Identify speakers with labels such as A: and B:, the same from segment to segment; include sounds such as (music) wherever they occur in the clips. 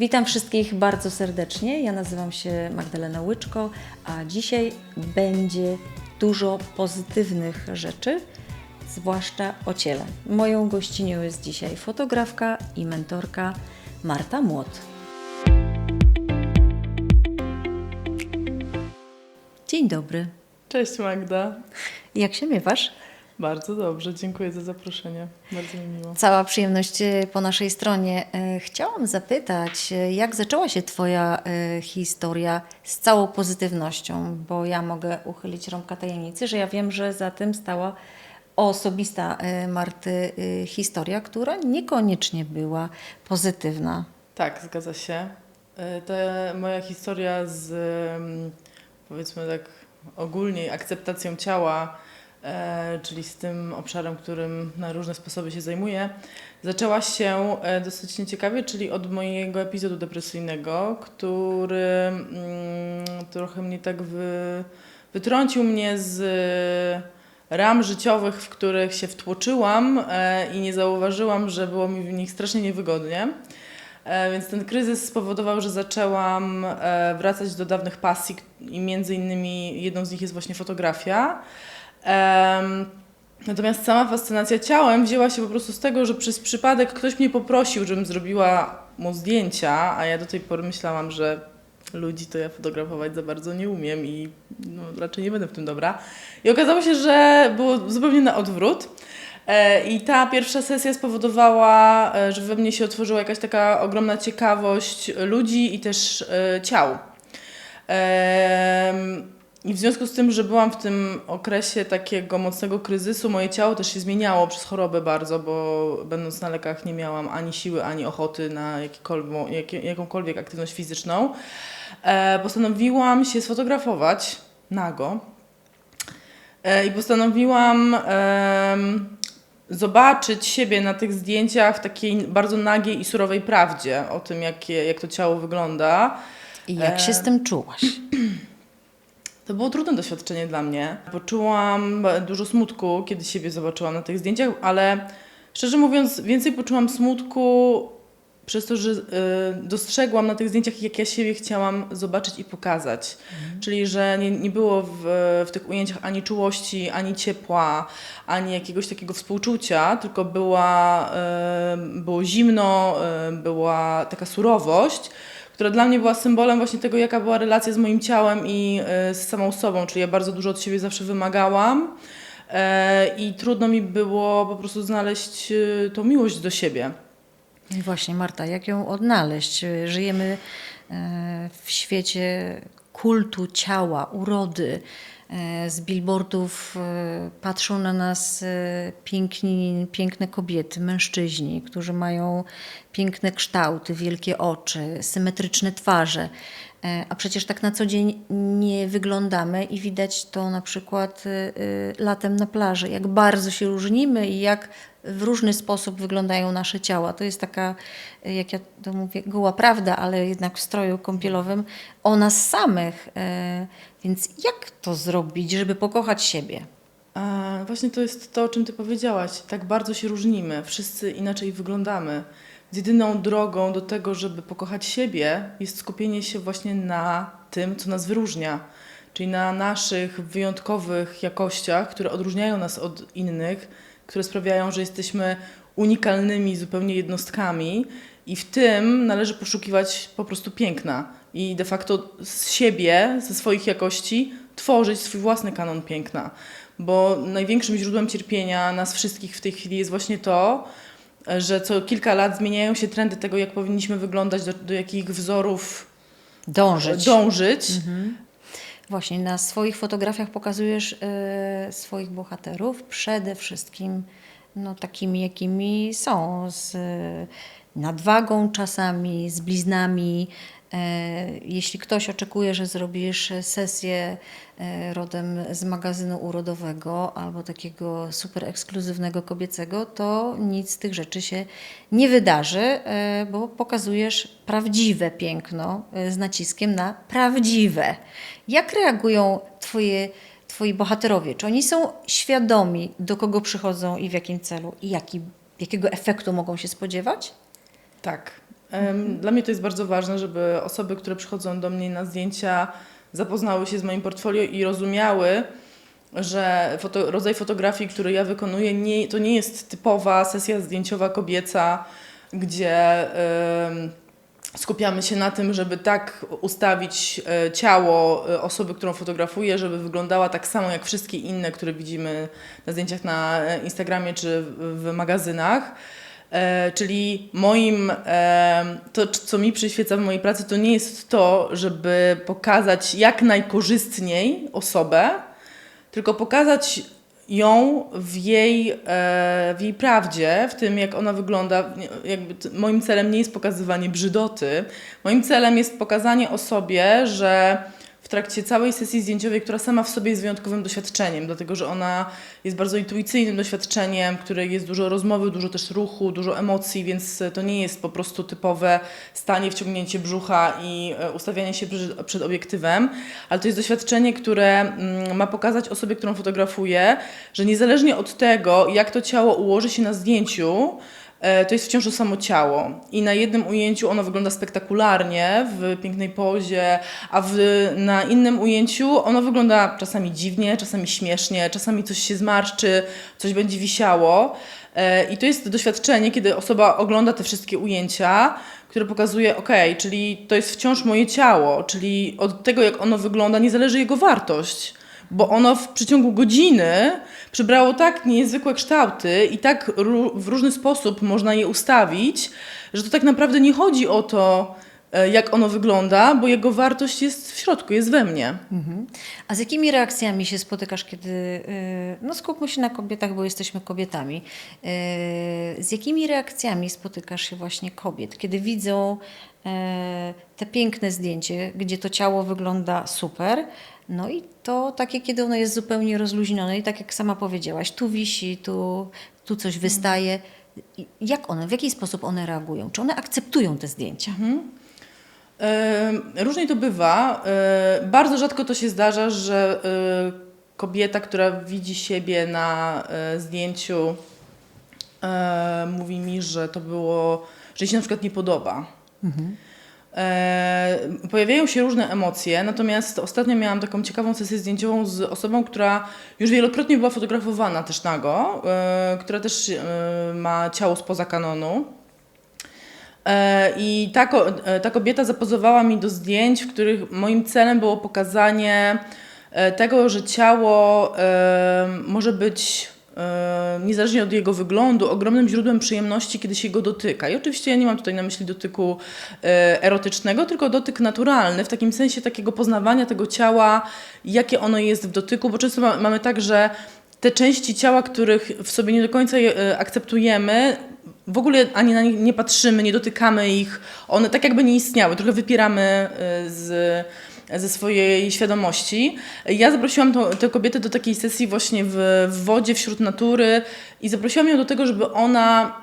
A: Witam wszystkich bardzo serdecznie. Ja nazywam się Magdalena Łyczko, a dzisiaj będzie dużo pozytywnych rzeczy, zwłaszcza o ciele. Moją gościnią jest dzisiaj fotografka i mentorka Marta Młot. Dzień dobry.
B: Cześć Magda.
A: Jak się miewasz?
B: Bardzo dobrze, dziękuję za zaproszenie. Bardzo mi miło.
A: Cała przyjemność e, po naszej stronie. E, Chciałam zapytać, e, jak zaczęła się Twoja historia z całą pozytywnością? Bo ja mogę uchylić rąbka tajemnicy, że ja wiem, że za tym stała osobista Marty historia, która niekoniecznie była pozytywna.
B: Tak, zgadza się. To moja historia z mm, powiedzmy tak ogólnie akceptacją ciała, czyli z tym obszarem, którym na różne sposoby się zajmuję, zaczęła się e, dosyć nieciekawie, czyli od mojego epizodu depresyjnego, który mm, trochę mnie tak wy, wytrącił mnie z ram życiowych, w których się wtłoczyłam e, i nie zauważyłam, że było mi w nich strasznie niewygodnie. E, Więc ten kryzys spowodował, że zaczęłam e, wracać do dawnych pasji i między innymi jedną z nich jest właśnie fotografia. Natomiast sama fascynacja ciałem wzięła się po prostu z tego, że przez przypadek ktoś mnie poprosił, żebym zrobiła mu zdjęcia, a ja do tej pory myślałam, że ludzi to ja fotografować za bardzo nie umiem i no, raczej nie będę w tym dobra. I okazało się, że było zupełnie na odwrót. E, I ta pierwsza sesja spowodowała, e, że we mnie się otworzyła jakaś taka ogromna ciekawość ludzi i też e, ciał. I w związku z tym, że byłam w tym okresie takiego mocnego kryzysu, moje ciało też się zmieniało przez chorobę bardzo, bo będąc na lekach nie miałam ani siły, ani ochoty na jakikolwiek, jak, jakąkolwiek aktywność fizyczną. E, postanowiłam się sfotografować nago. E, I postanowiłam em, zobaczyć siebie na tych zdjęciach w takiej bardzo nagiej i surowej prawdzie o tym, jakie, jak to ciało wygląda.
A: I jak się
B: E,
A: z tym czułaś?
B: To było trudne doświadczenie dla mnie. Poczułam dużo smutku, kiedy siebie zobaczyłam na tych zdjęciach, ale szczerze mówiąc, więcej poczułam smutku przez to, że y, dostrzegłam na tych zdjęciach, jak ja siebie chciałam zobaczyć i pokazać. Czyli, że nie, nie było w, w tych ujęciach ani czułości, ani ciepła, ani jakiegoś takiego współczucia, tylko była, y, było zimno, y, była taka surowość która dla mnie była symbolem właśnie tego, jaka była relacja z moim ciałem i e, z samą sobą, czyli ja bardzo dużo od siebie zawsze wymagałam e, i trudno mi było po prostu znaleźć e, tą miłość do siebie.
A: Właśnie, Marta, jak ją odnaleźć? Żyjemy w świecie kultu ciała, urody. E, Z billboardów e, patrzą na nas e, piękni, piękne kobiety, mężczyźni, którzy mają piękne kształty, wielkie oczy, symetryczne twarze. E, A przecież tak na co dzień nie wyglądamy i widać to na przykład e, e, latem na plaży, jak bardzo się różnimy i jak w różny sposób wyglądają nasze ciała. To jest taka, jak ja to mówię, goła prawda, ale jednak w stroju kąpielowym o nas samych. Więc jak to zrobić, żeby pokochać siebie?
B: A właśnie to jest to, o czym ty powiedziałaś. Tak bardzo się różnimy, wszyscy inaczej wyglądamy. Jedyną drogą do tego, żeby pokochać siebie, jest skupienie się właśnie na tym, co nas wyróżnia. Czyli na naszych wyjątkowych jakościach, które odróżniają nas od innych, które sprawiają, że jesteśmy unikalnymi zupełnie jednostkami i w tym należy poszukiwać po prostu piękna i de facto z siebie, ze swoich jakości tworzyć swój własny kanon piękna. Bo największym źródłem cierpienia nas wszystkich w tej chwili jest właśnie to, że co kilka lat zmieniają się trendy tego, jak powinniśmy wyglądać, do, do jakich wzorów
A: Dążyć.
B: dążyć.
A: Właśnie na swoich fotografiach pokazujesz e, swoich bohaterów przede wszystkim no, takimi, jakimi są, z e, nadwagą czasami, z bliznami. E, jeśli ktoś oczekuje, że zrobisz sesję e, rodem z magazynu urodowego albo takiego super ekskluzywnego kobiecego, to nic z tych rzeczy się nie wydarzy, e, bo pokazujesz prawdziwe piękno z naciskiem na prawdziwe. Jak reagują twoje, twoi bohaterowie? Czy oni są świadomi, do kogo przychodzą i w jakim celu i jaki, jakiego efektu mogą się spodziewać?
B: Tak. Dla mnie to jest bardzo ważne, żeby osoby, które przychodzą do mnie na zdjęcia, zapoznały się z moim portfolio i rozumiały, że foto, rodzaj fotografii, który ja wykonuję, nie, to nie jest typowa sesja zdjęciowa kobieca, gdzie em, skupiamy się na tym, żeby tak ustawić e, ciało e, osoby, którą fotografuję, żeby wyglądała tak samo jak wszystkie inne, które widzimy na zdjęciach na e, Instagramie czy w magazynach. E, czyli moim, e, to co mi przyświeca w mojej pracy, to nie jest to, żeby pokazać jak najkorzystniej osobę, tylko pokazać ją w jej, e, w jej prawdzie, w tym jak ona wygląda. Jakby moim celem nie jest pokazywanie brzydoty. Moim celem jest pokazanie osobie, że trakcie całej sesji zdjęciowej, która sama w sobie jest wyjątkowym doświadczeniem, dlatego że ona jest bardzo intuicyjnym doświadczeniem, w której jest dużo rozmowy, dużo też ruchu, dużo emocji, więc to nie jest po prostu typowe stanie, wciągnięcie brzucha i e, ustawianie się przed, obiektywem, ale to jest doświadczenie, które mm, ma pokazać osobie, którą fotografuję, że niezależnie od tego, jak to ciało ułoży się na zdjęciu, e, to jest wciąż to samo ciało. I na jednym ujęciu ono wygląda spektakularnie, w pięknej pozie, a w, na innym ujęciu ono wygląda czasami dziwnie, czasami śmiesznie, czasami coś się zmarszczy, coś będzie wisiało. E, I to jest doświadczenie, kiedy osoba ogląda te wszystkie ujęcia, które pokazuje, ok, czyli to jest wciąż moje ciało, czyli od tego, jak ono wygląda, nie zależy jego wartość bo ono w przeciągu godziny przybrało tak niezwykłe kształty i tak w różny sposób można je ustawić, że to tak naprawdę nie chodzi o to, e, jak ono wygląda, bo jego wartość jest w środku, jest we mnie.
A: Mhm. A z jakimi reakcjami się spotykasz, kiedy. y, No, skupmy się na kobietach, bo jesteśmy kobietami. Y, Z jakimi reakcjami spotykasz się właśnie kobiet, kiedy widzą e, te piękne zdjęcie, gdzie to ciało wygląda super, no i to takie, kiedy ono jest zupełnie rozluźnione i tak jak sama powiedziałaś, tu wisi, tu, tu coś wystaje. I Jak one, w jaki sposób one reagują? Czy one akceptują te zdjęcia?
B: E, Różnie to bywa. E, Bardzo rzadko to się zdarza, że e, kobieta, która widzi siebie na e, zdjęciu, e, mówi mi, że to było, że jej się na przykład nie podoba. E, Pojawiają się różne emocje, natomiast ostatnio miałam taką ciekawą sesję zdjęciową z osobą, która już wielokrotnie była fotografowana też nago, e, która też e, ma ciało spoza kanonu. E, I ta, e, ta kobieta zapozowała mi do zdjęć, w których moim celem było pokazanie e, tego, że ciało może być, niezależnie od jego wyglądu, ogromnym źródłem przyjemności, kiedy się go dotyka. I oczywiście ja nie mam tutaj na myśli dotyku e, erotycznego, tylko dotyk naturalny, w takim sensie takiego poznawania tego ciała, jakie ono jest w dotyku, bo często ma, mamy tak, że te części ciała, których w sobie nie do końca e, akceptujemy, w ogóle ani na nich nie patrzymy, nie dotykamy ich, one tak jakby nie istniały, trochę wypieramy z, ze swojej świadomości. Ja zaprosiłam tę kobietę do takiej sesji właśnie w, w wodzie, wśród natury i zaprosiłam ją do tego, żeby ona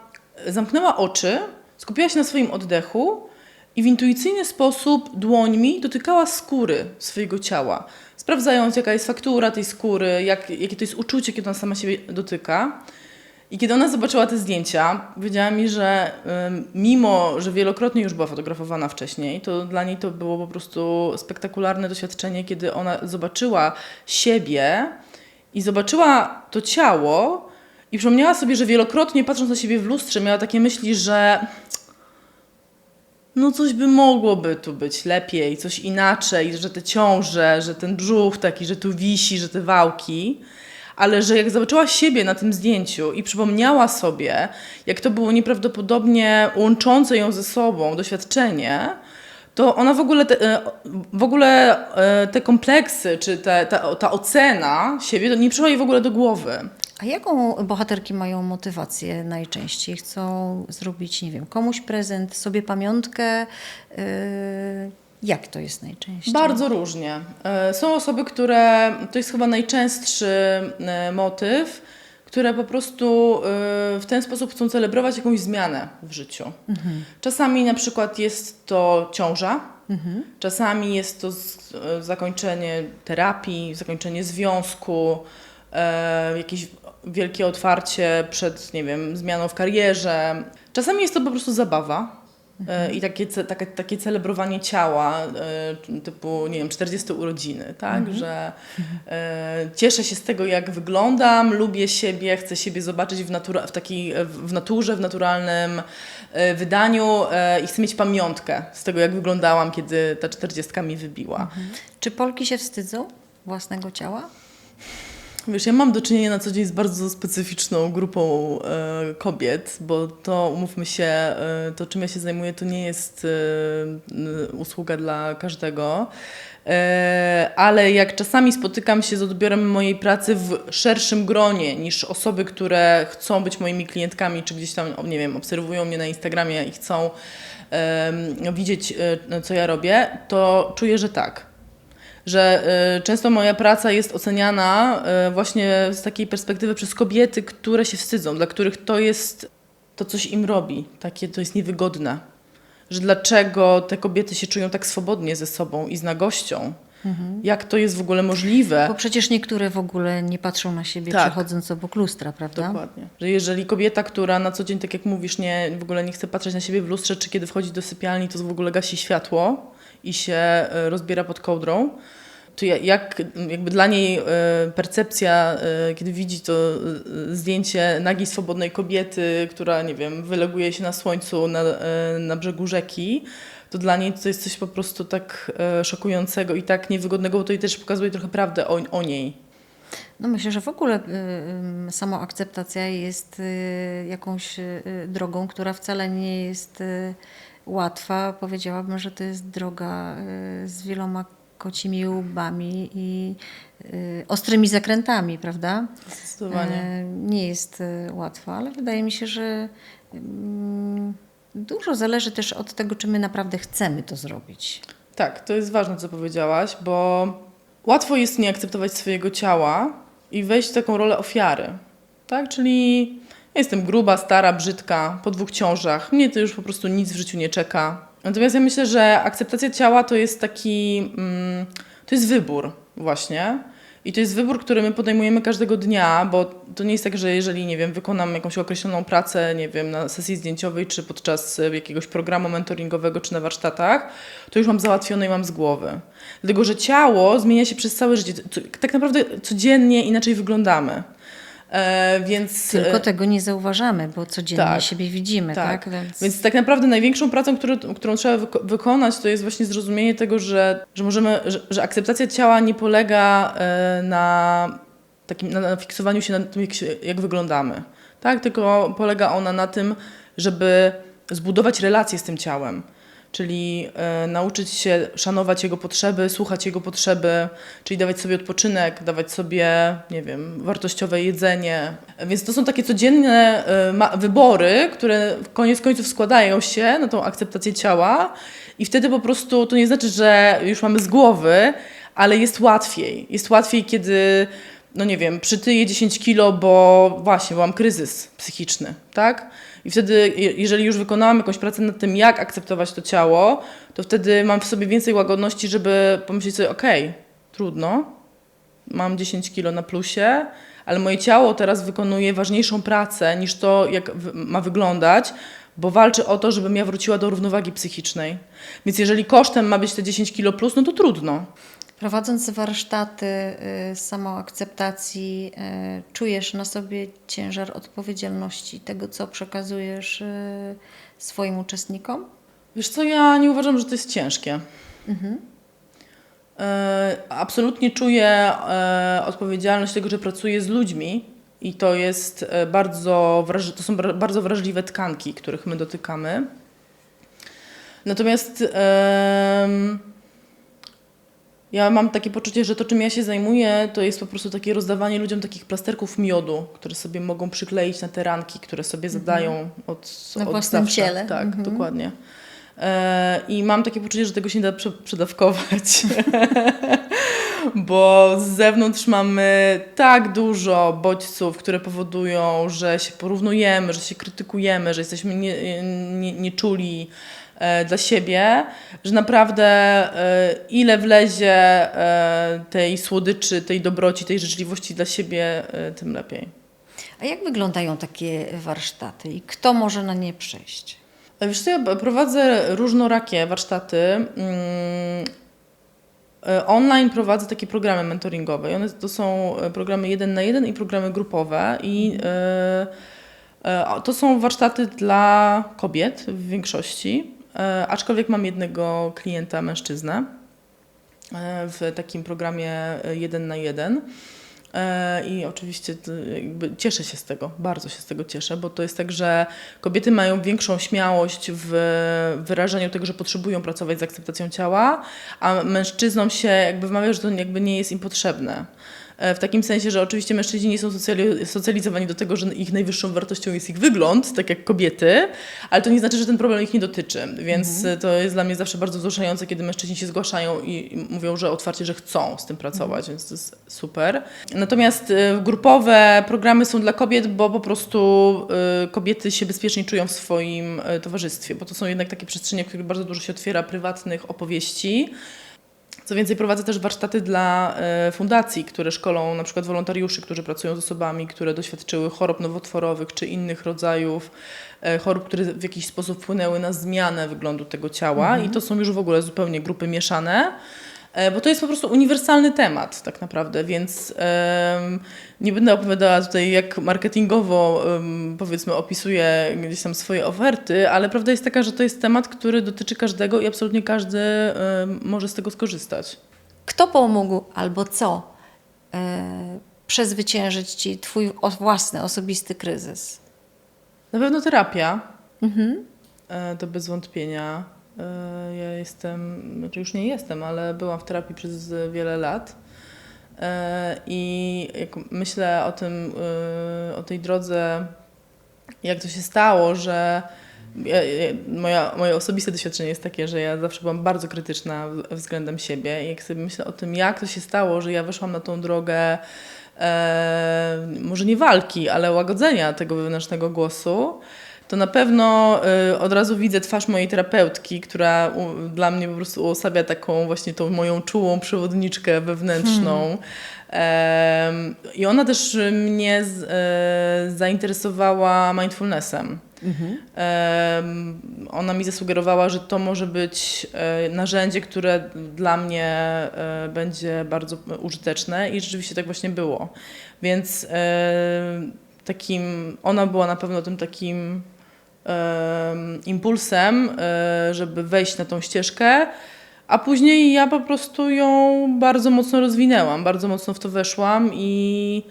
B: zamknęła oczy, skupiła się na swoim oddechu i w intuicyjny sposób dłońmi dotykała skóry swojego ciała, sprawdzając jaka jest faktura tej skóry, jak, jakie to jest uczucie, kiedy ona sama siebie dotyka. I kiedy ona zobaczyła te zdjęcia, powiedziała mi, że mimo, że wielokrotnie już była fotografowana wcześniej, to dla niej to było po prostu spektakularne doświadczenie, kiedy ona zobaczyła siebie i zobaczyła to ciało i przypomniała sobie, że wielokrotnie patrząc na siebie w lustrze miała takie myśli, że no coś by mogłoby tu być lepiej, coś inaczej, że te ciąże, że ten brzuch taki, że tu wisi, że te wałki. Ale że jak zobaczyła siebie na tym zdjęciu i przypomniała sobie, jak to było nieprawdopodobnie łączące ją ze sobą doświadczenie, to ona w ogóle te, e, w ogóle e, te kompleksy, czy te, ta, ta ocena siebie, to nie przyszła jej w ogóle do głowy.
A: A jaką bohaterki mają motywację najczęściej? Chcą zrobić, nie wiem, komuś prezent, sobie pamiątkę? Yy, jak to jest najczęściej?
B: Bardzo różnie. E, Są osoby, które, to jest chyba najczęstszy e, motyw, które po prostu e, w ten sposób chcą celebrować jakąś zmianę w życiu. Czasami na przykład jest to ciąża, czasami jest to zakończenie terapii, zakończenie związku, jakieś wielkie otwarcie przed, nie wiem, zmianą w karierze. Czasami jest to po prostu zabawa. E, I takie, takie, takie celebrowanie ciała, e, typu, nie wiem, 40 urodziny, tak? Że e, cieszę się z tego, jak wyglądam, lubię siebie, chcę siebie zobaczyć w, natura- w, takiej, w naturze, w naturalnym e, wydaniu e, i chcę mieć pamiątkę z tego, jak wyglądałam, kiedy ta 40 mi wybiła.
A: Czy Polki się wstydzą własnego ciała?
B: Wiesz, ja mam do czynienia na co dzień z bardzo specyficzną grupą e, kobiet, bo to, umówmy się, e, to czym ja się zajmuję, to nie jest e, usługa dla każdego. E, ale jak czasami spotykam się z odbiorem mojej pracy w szerszym gronie niż osoby, które chcą być moimi klientkami, czy gdzieś tam, nie wiem, obserwują mnie na Instagramie i chcą em, widzieć, e, co ja robię, to czuję, że tak że y, często moja praca jest oceniana y, właśnie z takiej perspektywy przez kobiety, które się wstydzą, dla których to jest, to coś im robi, takie to jest niewygodne. Że dlaczego te kobiety się czują tak swobodnie ze sobą i z nagością? Jak to jest w ogóle możliwe?
A: Bo przecież niektóre w ogóle nie patrzą na siebie
B: Tak.
A: przechodząc obok lustra, prawda?
B: Dokładnie. Że jeżeli kobieta, która na co dzień, tak jak mówisz, nie, w ogóle nie chce patrzeć na siebie w lustrze, czy kiedy wchodzi do sypialni, to w ogóle gasi światło i się e, rozbiera pod kołdrą, to ja- jak jakby dla niej e, percepcja, e, kiedy widzi to zdjęcie nagiej, swobodnej kobiety, która, nie wiem, wyleguje się na słońcu na, na brzegu rzeki, to dla niej to jest coś po prostu tak szokującego i tak niewygodnego, bo to jej też pokazuje trochę prawdę o, o niej.
A: No myślę, że w ogóle y, y, samoakceptacja jest y, jakąś y, drogą, która wcale nie jest y, łatwa. Powiedziałabym, że to jest droga y, z wieloma kocimi łbami i y, ostrymi zakrętami, prawda?
B: Zdecydowanie.
A: E, Nie jest y, łatwa, ale wydaje mi się, że mm, dużo zależy też od tego, czy my naprawdę chcemy to zrobić.
B: Tak, to jest ważne, co powiedziałaś, bo łatwo jest nie akceptować swojego ciała i wejść w taką rolę ofiary. Tak? Czyli ja jestem gruba, stara, brzydka, po dwóch ciążach, mnie to już po prostu nic w życiu nie czeka. Natomiast ja myślę, że akceptacja ciała to jest taki, mm, to jest wybór właśnie. I to jest wybór, który my podejmujemy każdego dnia, bo to nie jest tak, że jeżeli, nie wiem, wykonam jakąś określoną pracę, nie wiem, na sesji zdjęciowej, czy podczas e, jakiegoś programu mentoringowego, czy na warsztatach, to już mam załatwione i mam z głowy. Dlatego, że ciało zmienia się przez całe życie. Tak naprawdę codziennie inaczej wyglądamy. E, więc,
A: Tylko
B: e,
A: tego nie zauważamy, bo codziennie
B: tak,
A: siebie widzimy, tak?
B: tak.
A: Więc,
B: Więc tak naprawdę największą pracą, którą, którą trzeba wyko- wykonać, to jest właśnie zrozumienie tego, że, że możemy, że, że akceptacja ciała nie polega e, na takim na, na fiksowaniu się na tym, jak, się, jak wyglądamy. Tak? Tylko polega ona na tym, żeby zbudować relacje z tym ciałem. Czyli e, nauczyć się szanować jego potrzeby, słuchać jego potrzeby, czyli dawać sobie odpoczynek, dawać sobie, nie wiem, wartościowe jedzenie. Więc to są takie codzienne ma- wybory, które koniec końców składają się na tą akceptację ciała i wtedy po prostu to nie znaczy, że już mamy z głowy, ale jest łatwiej. Jest łatwiej, kiedy no nie wiem, przytyję 10 kilo, bo właśnie, bo mam kryzys psychiczny, tak? I wtedy, je- jeżeli już wykonałam jakąś pracę nad tym, jak akceptować to ciało, to wtedy mam w sobie więcej łagodności, żeby pomyśleć sobie, okej, trudno, mam 10 kilo na plusie, ale moje ciało teraz wykonuje ważniejszą pracę niż to, jak ma wyglądać, bo walczy o to, żebym ja wróciła do równowagi psychicznej. Więc jeżeli kosztem ma być te 10 kilo plus, no to trudno.
A: Prowadząc warsztaty y, samoakceptacji, y, czujesz na sobie ciężar odpowiedzialności tego, co przekazujesz y, swoim uczestnikom?
B: Wiesz co, ja nie uważam, że to jest ciężkie. E, absolutnie czuję odpowiedzialność tego, że pracuję z ludźmi i to jest bardzo, to są bardzo wrażliwe tkanki, których my dotykamy. Natomiast ja mam takie poczucie, że to, czym ja się zajmuję, to jest po prostu takie rozdawanie ludziom takich plasterków miodu, które sobie mogą przykleić na te ranki, które sobie zadają od,
A: Na
B: od zawsze.
A: ciele.
B: Tak,
A: Mhm.
B: dokładnie. E, I mam takie poczucie, że tego się nie da prze- przedawkować. (laughs) Bo z zewnątrz mamy tak dużo bodźców, które powodują, że się porównujemy, że się krytykujemy, że jesteśmy nie, nie, nieczuli e, dla siebie, że naprawdę e, ile wlezie e, tej słodyczy, tej dobroci, tej życzliwości dla siebie, e, tym lepiej.
A: A jak wyglądają takie warsztaty i kto może na nie przyjść?
B: E, Wiesz co, ja prowadzę różnorakie warsztaty. Mm, e, Online prowadzę takie programy mentoringowe. One to są e, programy jeden na jeden i programy grupowe. I e, e, to są warsztaty dla kobiet w większości. E, Aczkolwiek mam jednego klienta mężczyznę e, w takim programie e, jeden na jeden. I oczywiście cieszę się z tego, bardzo się z tego cieszę, bo to jest tak, że kobiety mają większą śmiałość w wyrażaniu tego, że potrzebują pracować z akceptacją ciała, a mężczyznom się jakby wmawia, że to jakby nie jest im potrzebne. E, W takim sensie, że oczywiście mężczyźni nie są socjali- socjalizowani do tego, że ich najwyższą wartością jest ich wygląd, tak jak kobiety, ale to nie znaczy, że ten problem ich nie dotyczy. Więc e, to jest dla mnie zawsze bardzo wzruszające, kiedy mężczyźni się zgłaszają i mówią, że otwarcie, że chcą z tym pracować, więc to jest super. Natomiast e, grupowe programy są dla kobiet, bo po prostu kobiety się bezpiecznie czują w swoim towarzystwie, bo to są jednak takie przestrzenie, w których bardzo dużo się otwiera prywatnych opowieści. Co więcej, prowadzę też warsztaty dla e, fundacji, które szkolą na przykład wolontariuszy, którzy pracują z osobami, które doświadczyły chorób nowotworowych czy innych rodzajów e, chorób, które w jakiś sposób wpłynęły na zmianę wyglądu tego ciała. I to są już w ogóle zupełnie grupy mieszane. E, Bo to jest po prostu uniwersalny temat, tak naprawdę, więc em, nie będę opowiadała tutaj, jak marketingowo em, powiedzmy opisuję gdzieś tam swoje oferty, ale prawda jest taka, że to jest temat, który dotyczy każdego i absolutnie każdy em, może z tego skorzystać.
A: Kto pomógł albo co e, przezwyciężyć Ci Twój własny, osobisty kryzys?
B: Na pewno terapia, e, to bez wątpienia. E, Ja jestem, znaczy już nie jestem, ale byłam w terapii przez wiele lat. E, I myślę o tym, e, o tej drodze, jak to się stało, że ja, ja, moja, moje osobiste doświadczenie jest takie, że ja zawsze byłam bardzo krytyczna względem siebie i jak sobie myślę o tym, jak to się stało, że ja weszłam na tą drogę e, może nie walki, ale łagodzenia tego wewnętrznego głosu, to na pewno y, od razu widzę twarz mojej terapeutki, która dla mnie po prostu uosabia taką właśnie tą moją czułą przewodniczkę wewnętrzną. Em, I ona też mnie e, zainteresowała mindfulnessem. Em, ona mi zasugerowała, że to może być e, narzędzie, które dla mnie e, będzie bardzo użyteczne i rzeczywiście tak właśnie było. Więc takim, ona była na pewno tym takim impulsem, e, żeby wejść na tą ścieżkę, a później ja po prostu ją bardzo mocno rozwinęłam, bardzo mocno w to weszłam i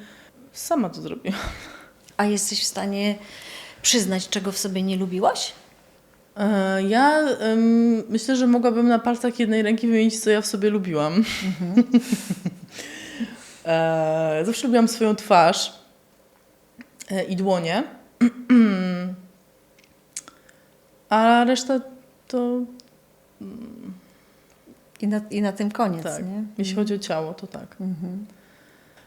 B: sama to zrobiłam.
A: A jesteś w stanie przyznać, czego w sobie nie lubiłaś?
B: E, Ja myślę, że mogłabym na palcach jednej ręki wymienić, co ja w sobie lubiłam. (laughs) e, zawsze lubiłam swoją twarz e, i dłonie. (clears throat) A reszta to
A: I na, i na tym koniec,
B: tak.
A: nie?
B: Jeśli chodzi o ciało, to tak.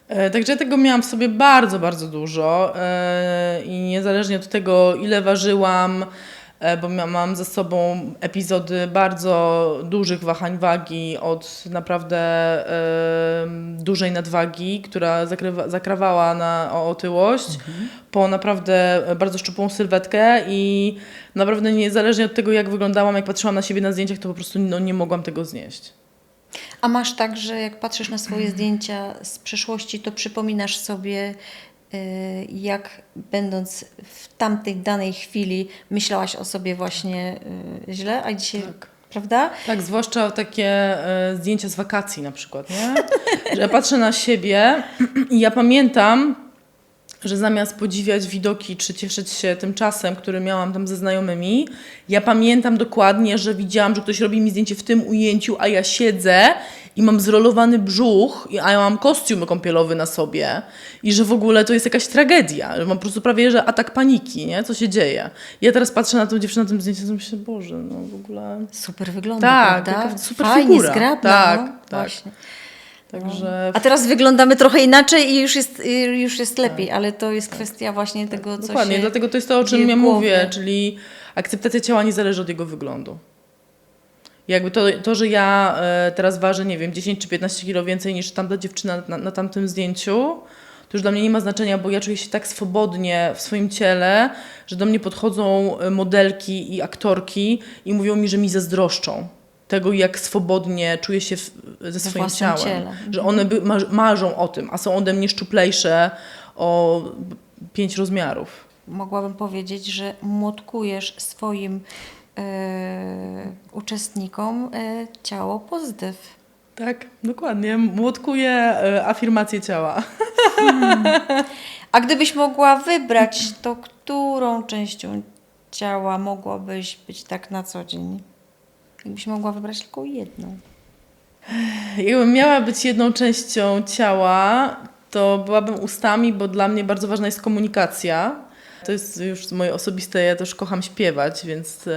B: E, Także tego miałam w sobie bardzo, bardzo dużo e, i niezależnie od tego, ile ważyłam, bo mia- mam za sobą epizody bardzo dużych wahań wagi, od naprawdę e, dużej nadwagi, która zakrywa, zakrawała na o otyłość, po naprawdę bardzo szczupłą sylwetkę i naprawdę niezależnie od tego, jak wyglądałam, jak patrzyłam na siebie na zdjęciach, to po prostu no, nie mogłam tego znieść.
A: A masz tak, że jak patrzysz na swoje zdjęcia z przeszłości, to przypominasz sobie, jak będąc w tamtej danej chwili myślałaś o sobie właśnie y, źle, a dzisiaj,
B: Tak.
A: prawda?
B: Tak, zwłaszcza takie e, zdjęcia z wakacji na przykład, nie? (laughs) Że ja patrzę na siebie (clears throat) i ja pamiętam, że zamiast podziwiać widoki czy cieszyć się tym czasem, który miałam tam ze znajomymi, ja pamiętam dokładnie, że widziałam, że ktoś robi mi zdjęcie w tym ujęciu, a ja siedzę i mam zrolowany brzuch, a ja mam kostium kąpielowy na sobie i że w ogóle to jest jakaś tragedia, że mam po prostu prawie, że atak paniki, nie? Co się dzieje? Ja teraz patrzę na tą dziewczynę na tym zdjęciu i myślę, Boże, no w ogóle...
A: Super wygląda,
B: Tak,
A: prawda?
B: super
A: Fajnie,
B: figura.
A: zgrabna,
B: Tak,
A: no,
B: tak.
A: właśnie.
B: Także
A: A teraz wyglądamy trochę inaczej i już jest, już jest lepiej, ale to jest kwestia właśnie tego, co
B: dokładnie,
A: się...
B: dlatego to jest to, o czym ja mówię, czyli akceptacja ciała nie zależy od jego wyglądu. Jakby to, to że ja e, teraz ważę, nie wiem, 10 czy 15 kilo więcej niż tamta dziewczyna na, na tamtym zdjęciu, to już dla mnie nie ma znaczenia, bo ja czuję się tak swobodnie w swoim ciele, że do mnie podchodzą e, modelki i aktorki i mówią mi, że mi zazdroszczą tego, jak swobodnie czuję się w, ze swoim ciałem.
A: ciele.
B: Że one by, marzą o tym, a są ode mnie szczuplejsze o pięć rozmiarów.
A: Mogłabym powiedzieć, że młotkujesz swoim e, uczestnikom e, ciało pozytyw.
B: Tak, dokładnie. Młotkuję e, afirmację ciała.
A: A gdybyś mogła wybrać, to którą częścią ciała mogłabyś być tak na co dzień? Jakbyś mogła wybrać tylko jedną.
B: Jakbym miała być jedną częścią ciała, to byłabym ustami, bo dla mnie bardzo ważna jest komunikacja. To jest już moje osobiste, ja też kocham śpiewać, więc e,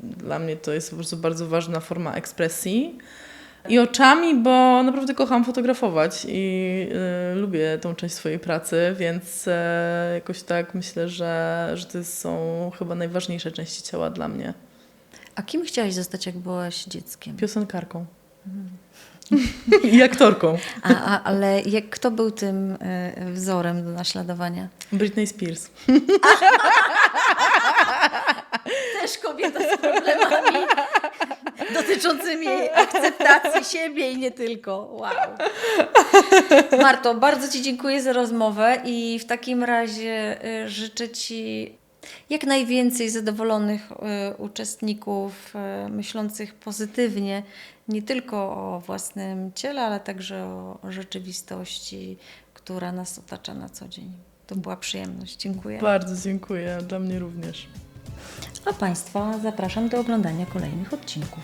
B: dla mnie to jest po prostu bardzo ważna forma ekspresji. I oczami, bo naprawdę kocham fotografować i e, lubię tą część swojej pracy, więc e, jakoś tak myślę, że, że to są chyba najważniejsze części ciała dla mnie.
A: A kim chciałaś zostać, jak byłaś dzieckiem?
B: Piosenkarką. I aktorką.
A: A, a, ale jak, kto był tym e, wzorem do naśladowania?
B: Britney Spears.
A: Też kobieta z problemami dotyczącymi akceptacji siebie i nie tylko. Wow. Marto, bardzo Ci dziękuję za rozmowę i w takim razie y, życzę Ci jak najwięcej zadowolonych y, uczestników y, myślących pozytywnie, nie tylko o własnym ciele, ale także o rzeczywistości, która nas otacza na co dzień. To była przyjemność. Dziękuję.
B: Bardzo dziękuję, dla mnie również.
A: A Państwa zapraszam do oglądania kolejnych odcinków.